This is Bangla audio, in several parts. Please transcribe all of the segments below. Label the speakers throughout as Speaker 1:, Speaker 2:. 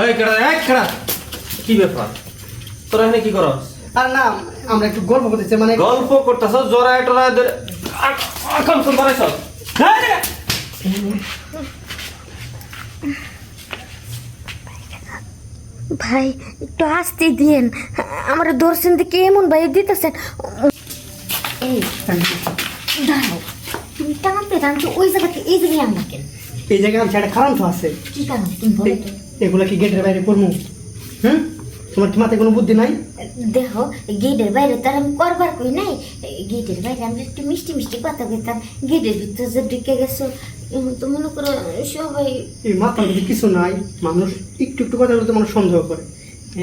Speaker 1: এই কেডা এক কেডা? কি ব্যাপার? তোরা এখানে কি করস?
Speaker 2: আর না আমরা একটু গল্প করতেছি মানে
Speaker 1: গল্প করতেছ টোড়ায় ধরে বাড়াইছ
Speaker 3: ভাই একটু আসতে দিয়েন। আমার দর্শন দিকে এমন ভাই দিতেছেন। এই দাঁড়াও তুমি টানতে টানতে ওই জায়গাতে এই জায়গায় কেন?
Speaker 2: এই জায়গায় আমি একটা কারণ তো আছে।
Speaker 3: কি কারণ? তুমি বলো তো।
Speaker 2: এগুলা কি গেটের বাইরে করব হুম? তোমার কি মাথায় কোনো বুদ্ধি নাই?
Speaker 3: দেখো গেটের বাইরে তার আমি করবার কই নাই। গেটের বাইরে আমরা একটু মিষ্টি মিষ্টি কথা কইতাম। গেটের ভিতরে যে ঢুকে গেছো এখন তো মনে করো সবাই
Speaker 2: এই মাথার মধ্যে কিছু নাই। মানুষ একটু একটু কথা বলতে মানুষ সন্দেহ করে।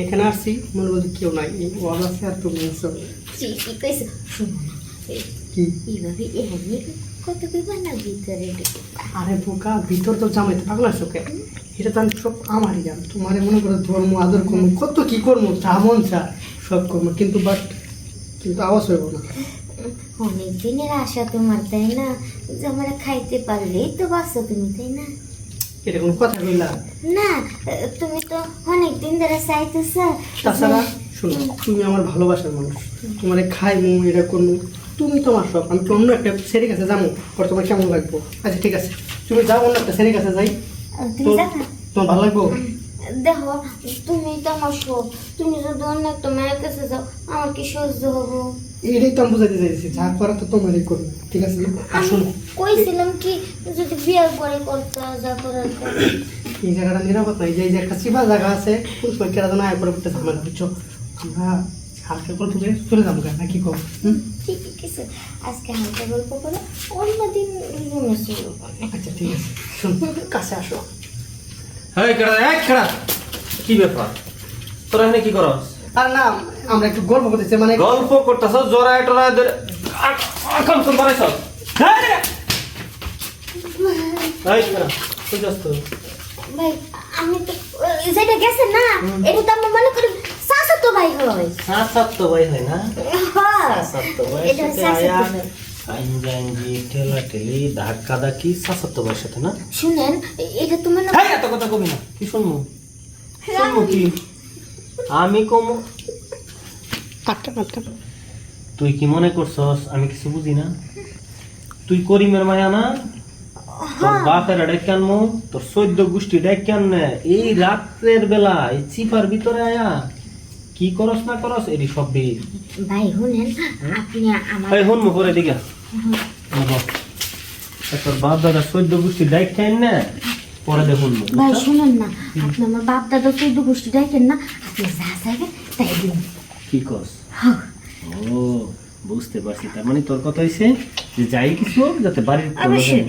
Speaker 2: এখানে আসছি মনে বলতে কেউ নাই। ওয়াজ আছে আর তুমি আছো।
Speaker 3: ঠিকই কইছো শুনো না।
Speaker 2: কি?
Speaker 3: এইভাবে এভাবে কত কইবা না ভিতরে
Speaker 2: আরে বোকা ভিতর তো জামাইতে পাগল আছো কে এটা তো সব আমারই জান। তোমার মনে করো ধর্ম আদর করব। কত কি করব? যা চা সব করব। কিন্তু বাট কিন্তু আওয়াজ হইব না।
Speaker 3: অনেক দিনের আশা তোমার তাই না? যে আমরা খাইতে পারলেই তো বাঁচো তুমি তাই না?
Speaker 2: এটা কোনো কথা কইলা?
Speaker 3: না তুমি তো অনেক দিন ধরে চাইতেছ
Speaker 2: তাছাড়া শোনো তুমি আমার ভালোবাসার মানুষ। তোমার খাই মু এটা করব। তুমি তোমার সব আমি তো অন্য একটা সেরে কাছে যাব। পর তোমার কেমন লাগবো? আচ্ছা ঠিক আছে। তুমি যাও অন্য একটা সেরে কাছে যাই।
Speaker 3: তুমি
Speaker 2: তোমার ভালো লাগবো?
Speaker 3: দেখো তুমি তো আমার সব তুমি যদি অন্য একটা মায়ের কাছে যাও আমার কি সহ্য হব?
Speaker 2: এটাই তো আমি বুঝাইতে চাইছি যা করা তো তোমারই করবে ঠিক আছে? আসুন
Speaker 3: কইছিলাম কি যদি বিয়ের পরে করতে যা করার করে।
Speaker 2: এই জায়গাটা নিরাপদ নাই যে এই যে একটা চিপা জায়গা আছে কোন কেরা যেন আয় করে করতে ঝামেলা বুঝছ? আমরা হালকা করে ঢুকে চলে যাব কেন? নাকি কম?
Speaker 3: ঠিকই কিছু। আজকে হালকা গল্প করে অন্যদিন রুমে
Speaker 2: আচ্ছা ঠিক আছে। শোন কাছে আসো।
Speaker 1: এই কেডা এক কেডা? কি ব্যাপার? তোরা এখানে কি করস?
Speaker 2: আর না আমরা একটু গল্প করতেছি মানে
Speaker 1: গল্প করতেছ জোড়ায় টোড়ায় ধরে কেডা তুই যাস তো
Speaker 3: ভাই আমি তো যেটা গেছে না এটা তো আমরা মনে করি ভাই হয়।
Speaker 4: সাত সাত তো ভাই হয় না?
Speaker 3: হ্যাঁ
Speaker 4: সাত তো ভাই
Speaker 3: ভাই।
Speaker 4: ঠেলা ঠেলি ধাক্কা ধাক্কি সাত তো ভাইয়ের সাথে না?
Speaker 3: শুনেন এটা তো
Speaker 4: হ্যাঁ এত কথা কবি না। কি শুনব? শুনব কি? আমি কমো
Speaker 2: আটটা আটটা
Speaker 4: তুই কি মনে করছস? আমি কিছু বুঝি না। তুই করিমের মায়া না? তোর বাপের ডেকে তোর চোদ্দ গোষ্ঠী ডেকে এই রাত্রের বেলা এই চিপার ভিতরে আয়া। কি করস না করস এটি সব বিল
Speaker 3: ভাই শুনেন আপনি আমার
Speaker 4: এই হন মুখরে দিকে। তোর বাপ দাদা চোদ্দ গোষ্ঠী ডাইক খাইন না পরে দেখুন
Speaker 3: ভাই শুনেন না আপনি আমার বাপ দাদা চৌদ্দ গোষ্ঠী ডাকেন না আপনি যা চাইবেন তাই দিন।
Speaker 4: কি কস ও বুঝতে পারছি। তার মানে তোর কথা হয়েছে যে যাই কিছু হোক, যাতে বাড়ির
Speaker 3: অবশ্যই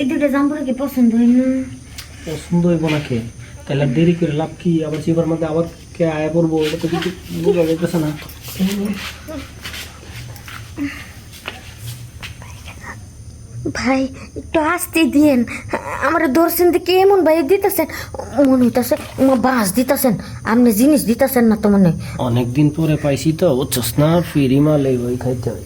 Speaker 3: এই দুটো জাম্বুরা কি পছন্দ হয় না?
Speaker 4: পছন্দ হইব না কে? তাহলে দেরি করে লাভ কি? আবার চিবার মধ্যে আবার কে আয়া পড়ব এটা তো কিছু বোঝা যাইতেছে না।
Speaker 3: ভাই একটু আসতে দিয়েন। আমার দর্শন দিকে এমন ভাই দিতেছেন মনে উমা বাঁশ দিতেছেন আপনি জিনিস দিতেছেন না তো মনে অনেক
Speaker 4: অনেকদিন পরে পাইছি তো বুঝছস না ফিরি মালে ওই খাইতে হয়।